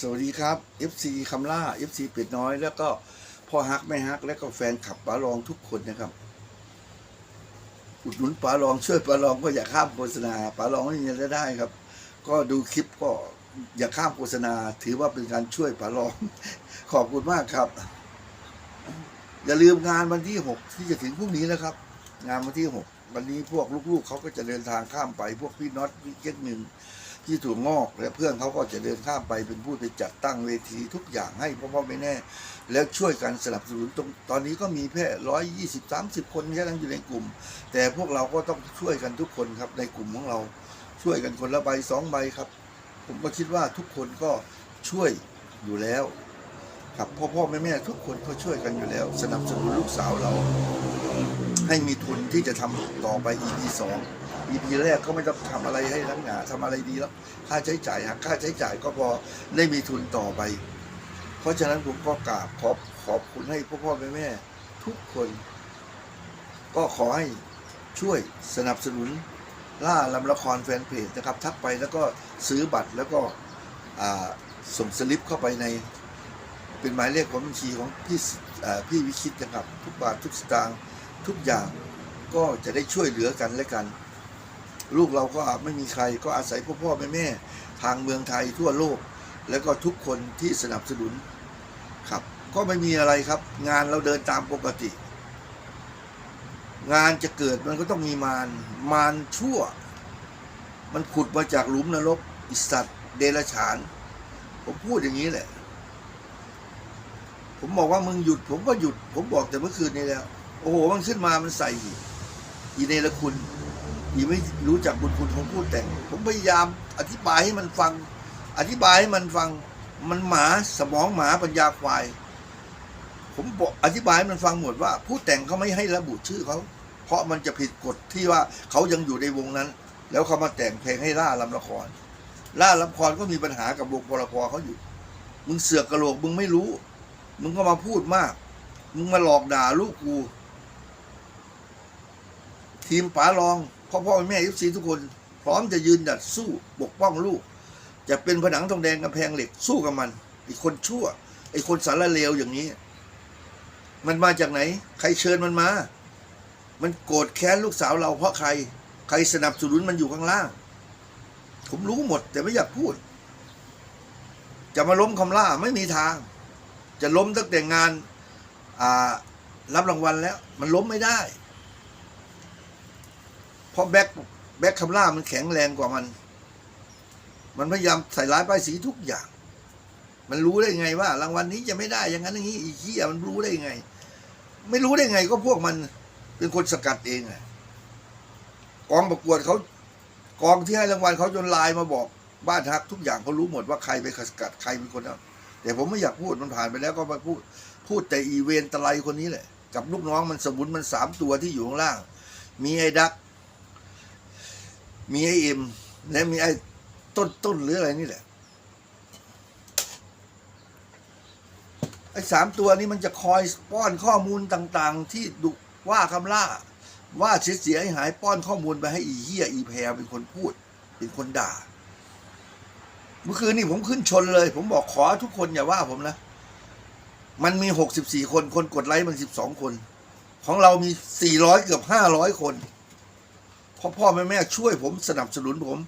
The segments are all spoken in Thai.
สวัสดีครับ FC คำล่า FC เป็ดน้อย แล้วก็พ่อฮักแม่ฮัก และก็แฟนขับป๋าลองทุกคนนะครับ อุดหนุนป๋าลองช่วยป๋าลองก็อย่าข้ามโฆษณาป๋าลองไม่มีรายได้ครับ ก็ดูคลิปก็อย่าข้ามโฆษณา ถือว่าเป็นการช่วยป๋าลอง ขอบคุณมากครับ อย่าลืมงานวันที่หกที่จะถึงพรุ่งนี้นะครับ งานวันที่หกวันนี้พวกลูกๆเขาก็จะเดินทางข้ามไป พวกพี่น็อตพี่เก๊กหนึ่ง ที่ถั่วงอกและเพื่อนเขาก็จะเดินข้ามไปเป็นผู้ไปจัดตั้งเวทีทุกอย่างให้พ่อพ่อไม่แน่ แล้วช่วยกันสนับสนุนตรงตอนนี้ก็มีแค่ร้อยยี่สิบสามสิบคนแค่นั้นอยู่ในกลุ่ม แต่พวกเราก็ต้องช่วยกันทุกคนครับในกลุ่มของเรา ช่วยกันคนละใบสองใบครับ ผมก็คิดว่าทุกคนก็ช่วยอยู่แล้วครับพ่อพ่อแม่แม่ทุกคนก็ช่วยกันอยู่แล้ว สนับสนุนลูกสาวเรา ให้มีทุนที่จะทำต่อไป EP สอง EP แรกก็ไม่ต้องทำอะไรให้นักหนาทำอะไรดีแล้ว ค่าใช้จ่ายหักค่าใช้จ่ายก็พอได้มีทุนต่อไป เพราะฉะนั้นผมก็กราบขอบขอบคุณให้พ่อพ่อแม่แม่ทุกคน ก็ขอให้ช่วยสนับสนุนล่าลำละครแฟนเพจนะครับ ทักไปแล้วก็ซื้อบัตรแล้วก็ส่งสลิปเข้าไปใน เป็นหมายเลขของบัญชีของพี่พี่วิชิตนะครับ ทุกบาททุกสตางค์ทุกอย่างก็จะได้ช่วยเหลือกันและกัน ลูกเราก็ไม่มีใครก็อาศัยพ่อพ่อแม่แม่ทางเมืองไทยทั่วโลก แล้วก็ทุกคนที่สนับสนุนครับ ก็ไม่มีอะไรครับ งานเราเดินตามปกติ งานจะเกิดมันก็ต้องมีมารมารชั่ว มันขุดมาจากหลุมนรกอิสัตเดรฉาน ผมพูดอย่างนี้แหละ ผมบอกว่ามึงหยุด ผมก็หยุด ผมบอกแต่เมื่อคืนนี้แล้ว โอ้โหมันขึ้นมามันใส่อีเนรคุณ อีไม่รู้จักบุญคุณของผู้แต่ง ผมพยายามอธิบายให้มันฟัง อธิบายให้มันฟัง มันหมาสมองหมาปัญญาควาย ผมบอกอธิบายให้มันฟังหมดว่า ผู้แต่งเขาไม่ให้ระบุชื่อเขา เพราะมันจะผิดกฎที่ว่าเขายังอยู่ในวงนั้น แล้วเขามาแต่งเพลงให้ล่าลำละคร ล่าลำละครก็มีปัญหากับวงพลพเขาอยู่ มึงเสือกกระโหลกมึงไม่รู้ มึงก็มาพูดมาก มึงมาหลอกด่าลูกกูทีมป๋ารอง พ่อพ่อแม่ยุซีทุกคน พร้อมจะยืนหยัดสู้ปกป้องลูก จะเป็นผนังทองแดงกำแพงเหล็กสู้กับมันไอ้คนชั่วไอ้คนสารเลวอย่างนี้ มันมาจากไหน ใครเชิญมันมา มันโกรธแค้นลูกสาวเราเพราะใคร ใครสนับสนุนมันอยู่ข้างล่าง ผมรู้หมดแต่ไม่อยากพูด จะมาล้มคำล่าไม่มีทาง จะล้มตั้งแต่งานรับรางวัลแล้ว มันล้มไม่ได้ เพราะแบ็คแบ็คคำล่ามันแข็งแรงกว่ามัน มันพยายามใส่ร้ายป้ายสีทุกอย่าง มันรู้ได้ไงว่า รางวัลนี้จะไม่ได้อย่างนั้นอย่างนี้อีกที่มันรู้ได้ไง ไม่รู้ได้ไงก็พวกมันเป็นคนสกัดเองอะกองประกวดเขากองที่ให้รางวัลเขาจนไลน์มาบอก บ้านทักทุกอย่างเขารู้หมดว่าใครไปสกัดใครเป็นคนเอาแต่ผมไม่อยากพูดมันผ่านไปแล้วก็มาพูด พูดแต่อีเวนตะไลคนนี้แหละ กับลูกน้องมันสมุนมันสามตัวที่อยู่ข้างล่าง มีไอ้ดัก มีไอ้เอ็มและมีไอ้ต้นต้นหรืออะไรนี่แหละ ไอ้สามตัวนี้มันจะคอยป้อนข้อมูลต่างๆ ที่ดุว่าคำล่า ว่าเสียเสียหายป้อนข้อมูลไปให้อีเหี้ยอีแพรเป็นคนพูด เป็นคนด่า เมื่อคืนนี่ผมขึ้นชนเลย ผมบอกขอทุกคนอย่าว่าผมนะ มันมีหกสิบสี่คนคนกดไลค์มันสิบสองคน ของเรามีสี่ร้อยเกือบห้าร้อยคน พ่อพ่อแม่แม่ช่วยผมสนับสนุนผม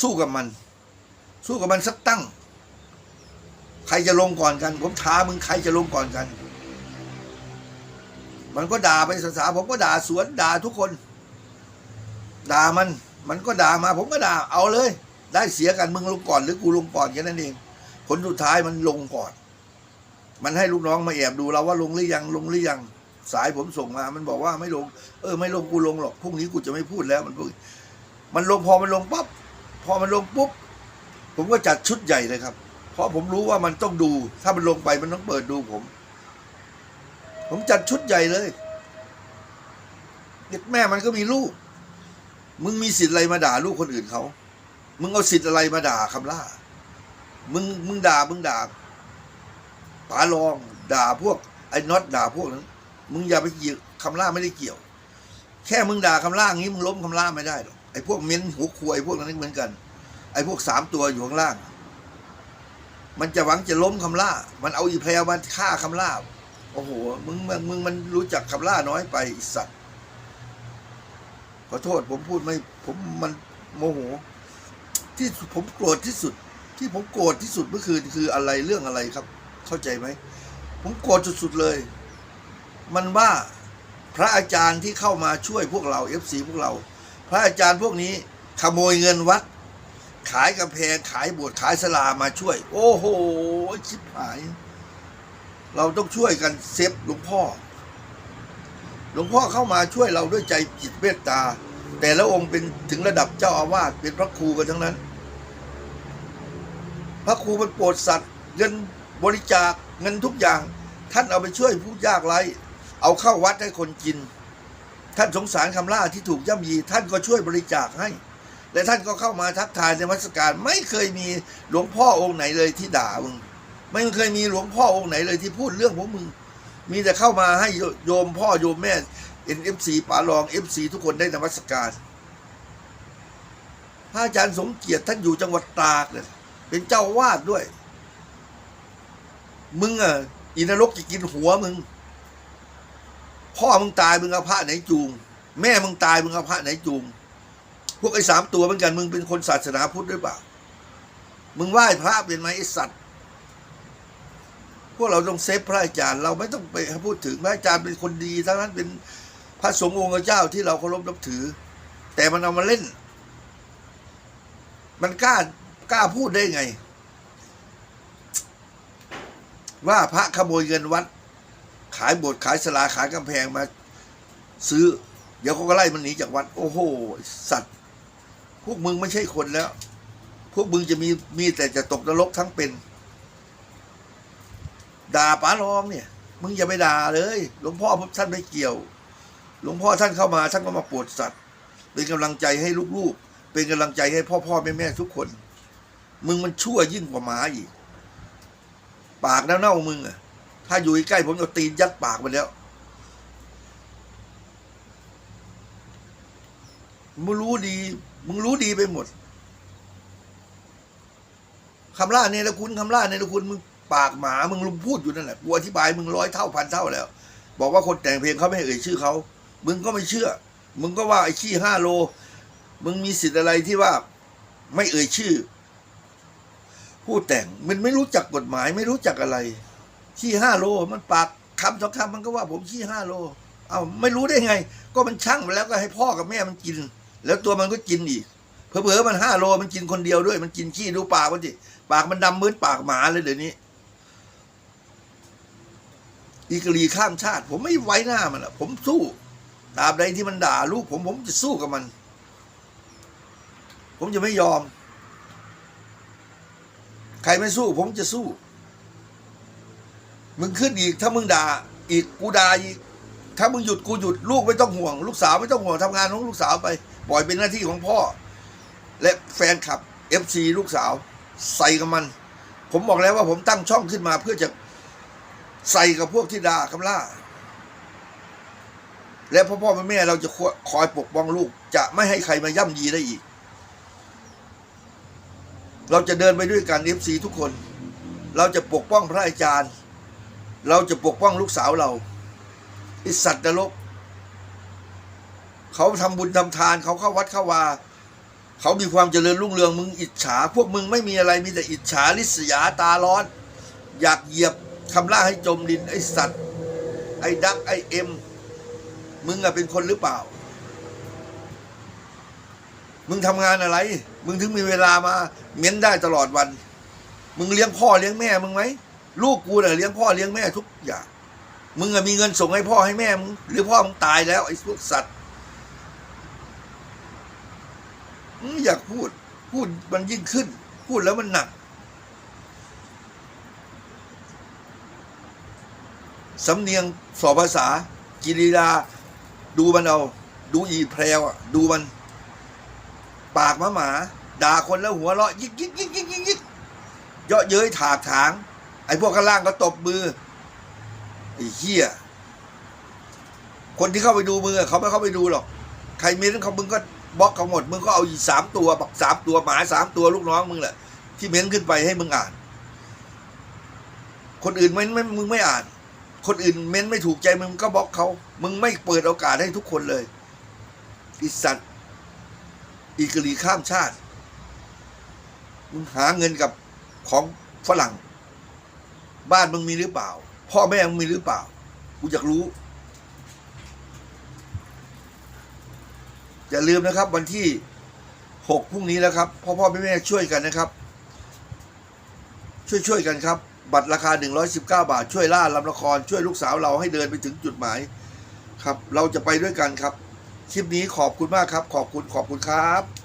สู้กับมัน สู้กับมันสักตั้ง ใครจะลงก่อนกัน ผมท้ามึงใครจะลงก่อนกัน มันก็ด่าไปภาษาผมก็ด่าสวนด่าทุกคน ด่ามัน มันก็ด่ามา ผมก็ด่าเอาเลย ได้เสียกันมึงลงก่อน หรือกูลงก่อนแค่นั้นเองผลสุดท้ายมันลงก่อน มันให้ลูกน้องมาแอบดูเราว่าลงหรือยังลงหรือยัง สายผมส่งมา มันบอกว่าไม่ลง เออ ไม่ลงกูลงหรอกพรุ่งนี้กูจะไม่พูดแล้วมันพูดมันลงพอมันลงปั๊บพอมันลงปุ๊บผมก็จัดชุดใหญ่เลยครับ เพราะผมรู้ว่ามันต้องดู ถ้ามันลงไปมันต้องเปิดดูผม ผมจัดชุดใหญ่เลยเด็กแม่มันก็มีลูก มึงมีสิทธิ์อะไรมาด่าลูกคนอื่นเขา มึงเอาสิทธิ์อะไรมาด่าคำล่า มึงมึงด่ามึงด่าป๋าลอง ด่าพวกไอ้น็อตด่าพวกนั้น มึงอย่าไปเกี่ยวคำล่าไม่ได้เกี่ยว แค่มึงด่าคำล่างี้มึงล้มคำล่าไม่ได้หรอกไอ้พวกเม้นหัวควยพวกนั้นเหมือนกัน ไอ้พวกสามตัวอยู่ข้างล่าง มันจะหวังจะล้มคำล่า มันเอาอีแพรวมาฆ่าคำล่าโอ้โหมึงมึงมึงมันรู้จักคำล่าน้อยไปสัตว์ขอโทษผมพูดไม่ผมมันโมโห ที่ผมโกรธที่สุด ที่ผมโกรธที่สุดเมื่อคืนคืออะไรเรื่องอะไรครับ เข้าใจไหมผมโกรธสุดๆเลย มันว่าพระอาจารย์ที่เข้ามาช่วยพวกเราเอฟซีพวกเรา พระอาจารย์พวกนี้ขโมยเงินวัด ขายกำแพงขายบวชขายสลามาช่วย โอ้โหชิบหาย เราต้องช่วยกันเซฟหลวงพ่อ หลวงพ่อเข้ามาช่วยเราด้วยใจจิตเมตตา แต่ละองค์เป็นถึงระดับเจ้าอาวาสเป็นพระครูกันทั้งนั้น พระครูมันโปรดสัตว์เงินบริจาคเงินทุกอย่าง ท่านเอาไปช่วยผู้ยากไร้ เอาเข้าวัดให้คนกิน ท่านสงสารคำล่าที่ถูกย่ำยี ท่านก็ช่วยบริจาคให้ และท่านก็เข้ามาทักทายในมัสการ ไม่เคยมีหลวงพ่อองค์ไหนเลยที่ด่ามึง ไม่เคยมีหลวงพ่อองค์ไหนเลยที่พูดเรื่องของมึง มีแต่เข้ามาให้โยมพ่อโยมแม่เอ็นเอฟซีป๋ารองเอฟซีทุกคนได้นมัสการพระอาจารย์สมเกียรติท่านอยู่จังหวัดตากเนี่ยเป็นเจ้าอาวาดด้วย มึงอะอินรกจะกินหัวมึง พ่อมึงตายมึงเอาพระไหนจูง แม่มึงตายมึงเอาพระไหนจูง พวกไอ้สามตัวเหมือนกันมึงเป็นคนศาสนาพุทธหรือเปล่า มึงไหว้พระเป็นไหมไอ้สัตว์ พวกเราต้องเซฟพระอาจารย์ เราไม่ต้องไปพูดถึงพระอาจารย์เป็นคนดีทั้งนั้นเป็นพระสงฆ์องค์เจ้าที่เราเคารพนับถือ แต่มันเอามาเล่น มันกล้ากล้าพูดได้ไง ว่าพระขโมยเงินวัด ขายบสถ์ขายสลาขายกำแพงมา ซื้อ เดี๋ยวเขาก็ไล่มันหนีจากวัด โอ้โห สัตว์ พวกมึงไม่ใช่คนแล้ว พวกมึงจะมีมีแต่จะตกนรกทั้งเป็น ด่าป๋ารองเนี่ย มึงอย่าไปด่าเลยหลวงพ่อท่านไม่เกี่ยว หลวงพ่อท่านเข้ามาท่านก็มาปรดสัตว์ เป็นกำลังใจให้ลูกๆ เป็นกำลังใจให้พ่อพ่อแม่แม่ทุกคน มึงมันชั่วยิ่งกว่าหมาอีก ปากเน่ามึงอะ ถ้าอยู่ใกล้ผมจะตีนยัดปากไปแล้วมึงรู้ดี มึงรู้ดีไปหมดคำล่าเนี่ยละคุณคำล่าเนี่ยละคุณมึงปากหมา มึงลุมพูดอยู่นั่นแหละกูอธิบายมึงร้อยเท่าพันเท่าแล้ว บอกว่าคนแต่งเพลงเขาไม่เอ่ยชื่อเขา มึงก็ไม่เชื่อ มึงก็ว่าไอ้ขี้ห้าโล มึงมีสิทธิ์อะไรที่ว่า ไม่เอ่ยชื่อ ผู้แต่ง มันไม่รู้จักกฎหมาย ไม่รู้จักอะไร ขี้ห้าโล มันปากคำสองคำมันก็ว่าผมขี้ห้าโล เอาไม่รู้ได้ไง ก็มันช่างไปแล้วก็ให้พ่อกับแม่มันกิน แล้วตัวมันก็กินอีกเผลอๆมันห้าโลมันกินคนเดียวด้วย มันกินขี้ดูปากมันสิปากมันดำมือนปากหมาเลยเดี๋ยวนี้อีกรีข้ามชาติ ผมไม่ไว้หน้ามันอะผมสู้ตราบใดที่มันด่าลูกผมผมจะสู้กับมัน ผมจะไม่ยอม ใครไม่สู้ ผมจะสู้ มึงขึ้นอีก ถ้ามึงด่าอีกกูด่าอีก ถ้ามึงหยุดกูหยุดลูกไม่ต้องห่วง ลูกสาวไม่ต้องห่วงทำงานของลูกสาวไปปล่อยเป็นหน้าที่ของพ่อ และแฟนคลับเอฟซีลูกสาว ใส่กับมัน ผมบอกแล้วว่าผมตั้งช่องขึ้นมาเพื่อจะใส่กับพวกที่ด่าคำล่า และพ่อพ่อแม่แม่เราจะคอยปกป้องลูก จะไม่ให้ใครมาย่ำยีได้อีก เราจะเดินไปด้วยกันเอฟซีทุกคน เราจะปกป้องพระอาจารย์ เราจะปกป้องลูกสาวเราไอสัตว์นรกเขาทำบุญทำทานเขาเข้าวัดเข้าวา เขามีความเจริญรุ่งเรืองมึงอิจฉา พวกมึงไม่มีอะไรมีแต่อิจฉาริษยาตาร้อน อยากเหยียบคำล่าให้จมดินไอสัตว์ ไอดักไอเอ็มมึงอะเป็นคนหรือเปล่า มึงทำงานอะไร มึงถึงมีเวลามา เม้นได้ตลอดวัน มึงเลี้ยงพ่อเลี้ยงแม่มึงไหม ลูกกูน่ะเลี้ยงพ่อเลี้ยงแม่ทุกอย่าง มึงอะมีเงินส่งให้พ่อให้แม่มึงหรือพ่อมึงตายแล้วไอ้พวกสัตว์มึงอยากพูด พูดมันยิ่งขึ้น พูดแล้วมันหนักสำเนียงสอบภาษา กิริยาดูมันเอา ดูอีแพรวอะ ดูมัน ปากหมาหมา ด่าคนแล้วหัวเราะ ยิกยิกยิกยิกยิกยิกเยาะเย้ยถากถาง ไอ้พวกข้างล่างก็ตบมือไอ้เหี้ยคนที่เข้าไปดูมือเขาไม่เข้าไปดูหรอก ใครเม้นเขามึงก็บล็อกเขาหมด มึงก็เอาอีสามตัวบักสามตัวหมาสามตัวลูกน้องมึงแหละที่เม้นขึ้นไปให้มึงอ่าน คนอื่นเม้นไม่มึงไม่อ่าน คนอื่นเม้นไม่ถูกใจมึงก็บล็อกเขามึงไม่เปิดโอกาสให้ทุกคนเลยอิสัตว์อีกรีข้ามชาติ มึงหาเงินกับของฝรั่ง บ้านมึงมีหรือเปล่า พ่อแม่มึงมีหรือเปล่า กูอยากรู้ อย่าลืมนะครับ วันที่หกพรุ่งนี้แล้วครับ พ่อพ่อแม่แม่ช่วยกันนะครับ ช่วยช่วยกันครับ บัตรราคา 119 บาท ช่วยล่าลำละคร ช่วยลูกสาวเราให้เดินไปถึงจุดหมาย ครับ เราจะไปด้วยกันครับ คลิปนี้ขอบคุณมากครับ ขอบคุณขอบคุณครับ